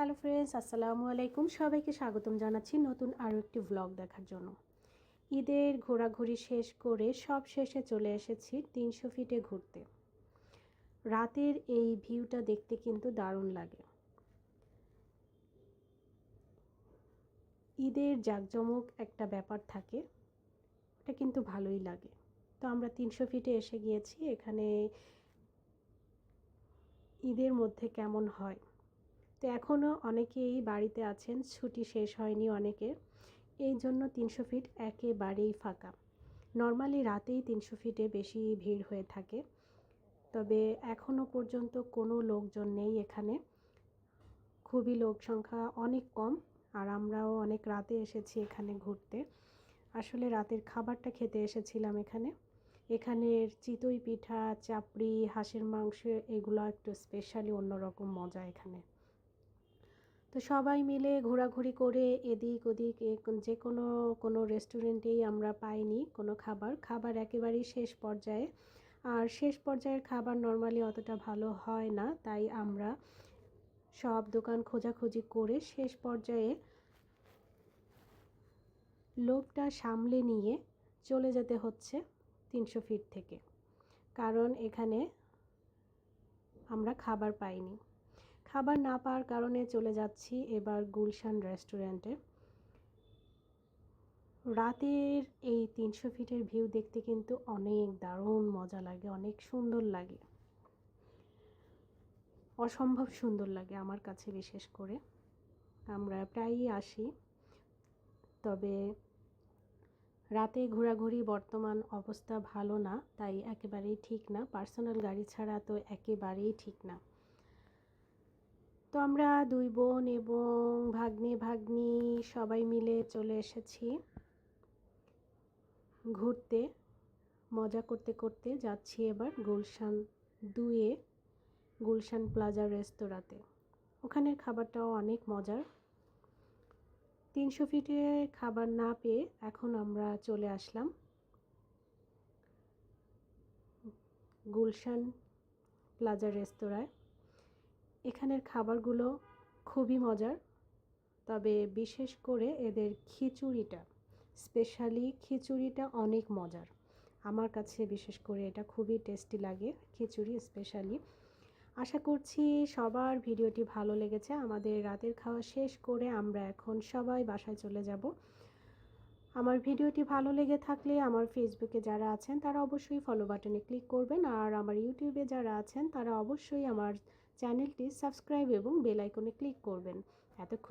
Hello friends, আসসালামু আলাইকুম। সবাইকে স্বাগতম জানাচ্ছি নতুন আরও একটি ভ্লগ দেখার জন্য। ঈদের ঘোরাঘুরি শেষ করে সব শেষে চলে এসেছি তিনশো ফিটে ঘুরতে। রাতের এই ভিউটা দেখতে কিন্তু দারুণ লাগে। ঈদের জাঁকজমক একটা ব্যাপার থাকে ওটা কিন্তু ভালোই লাগে। তো আমরা তিনশো ফিটে এসে গিয়েছি, এখানে ঈদের মধ্যে কেমন হয়? তো এখনও অনেকেই বাড়িতে আছেন, ছুটি শেষ হয়নি অনেকের এই জন্য তিনশো ফিট একেবারেই ফাঁকা। নর্মালি রাতেই তিনশো ফিটে বেশি ভিড় হয়ে থাকে। তবে এখনও পর্যন্ত কোনো লোকজন নেই এখানে। খুবই লোক সংখ্যা অনেক কম, আর আমরাও অনেক রাতে এসেছি এখানে ঘুরতে। আসলে রাতের খাবারটা খেতে এসেছিলাম এখানে। এখানের চিতই পিঠা, চাপড়ি, হাঁসের মাংস, এগুলো একটু স্পেশালি অন্যরকম মজা এখানে। তো সবাই মিলে ঘোরাঘুরি করে এদিক ওদিক যে কোনো কোনো রেস্টুরেন্টেই আমরা পাইনি কোনো খাবার। খাবার একেবারেই শেষ পর্যায়ে। আর শেষ পর্যায়ের খাবার নর্মালি অতটা ভালো হয় না, তাই আমরা সব দোকান খোঁজাখুঁজি করে শেষ পর্যায়ে লোভটা সামলে নিয়ে চলে যেতে হচ্ছে তিনশো ফিট থেকে। কারণ এখানে আমরা খাবার পাইনি। খাবার না পাওয়ার কারণে চলে যাচ্ছি এবার গুলশান রেস্টুরেন্টে। রাতের এই তিনশো ফিটের ভিউ দেখতে কিন্তু অনেক দারুণ মজা লাগে, অনেক সুন্দর লাগে। অসম্ভব সুন্দর লাগে আমার কাছে বিশেষ করে। আমরা প্রায়ই আসি, তবে রাতে ঘোরাঘুরি বর্তমান অবস্থা ভালো না, তাই একেবারেই ঠিক না। পার্সোনাল গাড়ি ছাড়া তো একেবারেই ঠিক না। আমরা দুই বোন এবং ভাগ্নে, ভাগ্নি সবাই মিলে চলে এসেছি ঘুরতে, মজা করতে করতে যাচ্ছি এবার গুলশান দুয়ে, গুলশান প্লাজা রেস্তোরাঁতে। ওখানের খাবারটাও অনেক মজার। তিনশো ফিটে খাবার না পেয়ে এখন আমরা চলে আসলাম গুলশান প্লাজা রেস্তোরাঁয়। এখানের খাবারগুলো খুবই মজার। তবে বিশেষ করে এদের খিচুড়িটা, স্পেশালি খিচুড়িটা অনেক মজার। আমার কাছে বিশেষ করে এটা খুবই টেস্টি লাগে খিচুড়ি স্পেশালি। আশা করছি সবার ভিডিওটি ভালো লেগেছে। আমাদের রাতের খাওয়া শেষ করে আমরা এখন সবাই বাসায় চলে যাব। আমার ভিডিওটি ভালো লেগে থাকলে আমার ফেসবুকে যারা আছেন তারা অবশ্যই ফলো বাটনে ক্লিক করবেন আর আমার ইউটিউবে যারা আছেন তারা অবশ্যই আমার চ্যানেলটি সাবস্ক্রাইব এবং বেল আইকনে ক্লিক করবেন। এতক্ষণ